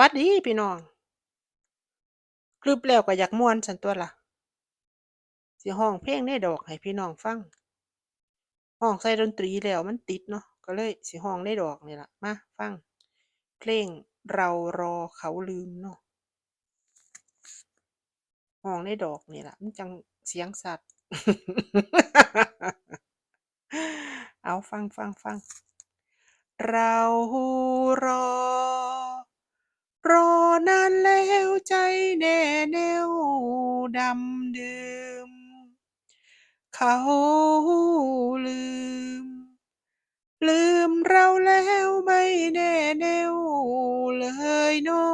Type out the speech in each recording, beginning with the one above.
วัสดีพี่น้องคลึบแล้วก็อยากม่วนซั้นตัวล่ะ สิร้องเพลงในดอกให้พี่น้องฟังร้องใส่ดนตรีแล้วมันติดเนาะ ก็เลยสิร้องในดอกนี่ล่ะมาฟัง เพลงเรารอเขาลืมเนาะร้องในดอกนี่ล่ะมันจังเสียงชัดเอาฟังๆๆเรารอ นานแล้วใจแน่แน่วดำดื่มเขาลืม ลืมเราแล้วไม่แน่แน่วเลยนอ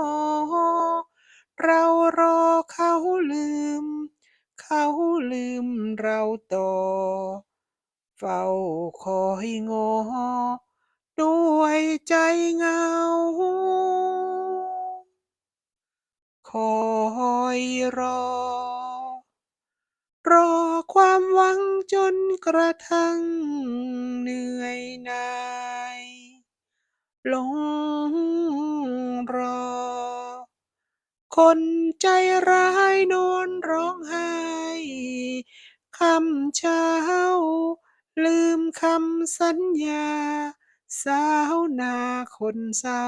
เรารอเขาลืม เขาลืมเราต่อ เฝ้าคอยง้อด้วยใจเงา คอยรอ รอความหวังจนกระทั่งเหนื่อยหน่ายหลงรอ คนใจร้ายนอนร้องไห้คำเช้า ลืมคำสัญญา สาวนาคนเศร้า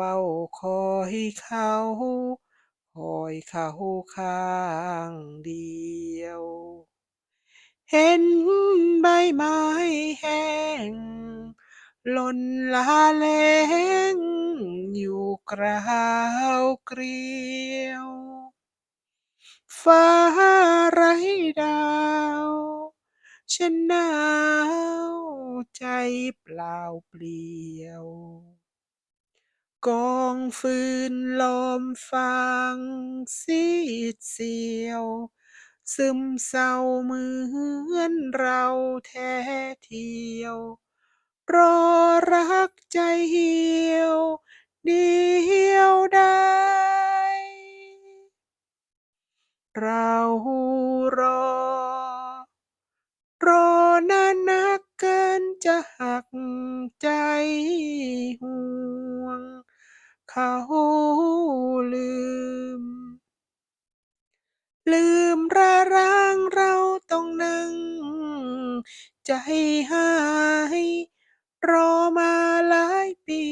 เฝ้าคอยเขาคอยเขาข้างเดียว เห็นใบไม้แห้งหล่นลาแลงอยู่กราวเกรียวฟ้าไร้ดาวฉันหนาวใจเปล่าเปลี่ยว กองฟืนลอมฟางซีดเซียว ซึมเศร้าเหมือนเราแท้เทียว รอรักใจเหี่ยว เดียวดายเรารอ รอนานนักเกินจะหักใจห่วง เขาลืม ลืมราร้างเราต้องนั่ง ใจหาย รอมาหลายปี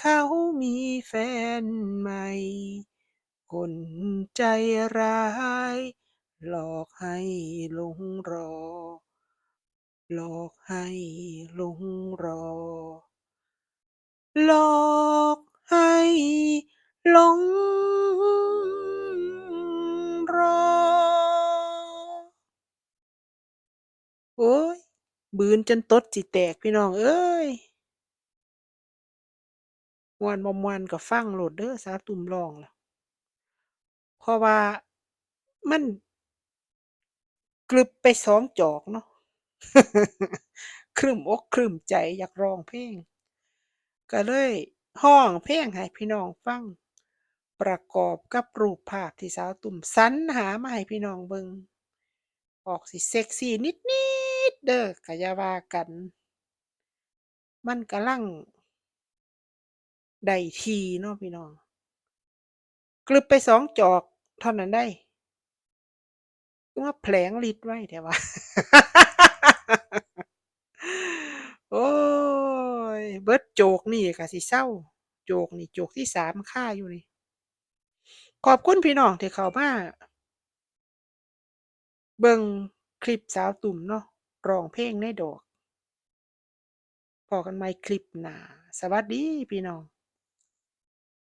เขามีแฟนใหม่คนใจร้าย หลอกให้หลงรอ หลอกให้หลงรอ หลอก ให้หลงรอ โอ๊ยบืนจนตดสิแตกพี่น้อง เอ้ยม่วนบ่ม่วนก็ฟังโหลดเด้อสาตุ่มร้องน่ะเพราะว่ามันกรึบไปสองจอกเนาะครึมอกครึมใจอยากร้องเพลงก็เลย ร้องเพลงให้พี่น้องฟัง ประกอบกับรูปภาพที่สาวตุ่มสรรหามาให้พี่น้องเบิงออกสิเซ็กซี่นิดๆเด้อก็อย่าว่ากัน มันกำลังได้ทีเนาะพี่น้องกรึบไปสองจอกเท่านั้นได้คือมาแผลงฤทธิ์ไว้แท้วะ โอ๊ย เบิด โจกนี่ก็สิเศร้า โจกนี่โจกที่สามค่าอยู่นี่ ขอบคุณพี่น้องที่เข้ามาเบิ่งคลิปสาวตุ่มเนาะร้องเพลงในดอกพอกันไหม่คลิปหนาสวัสดีพี่น้อง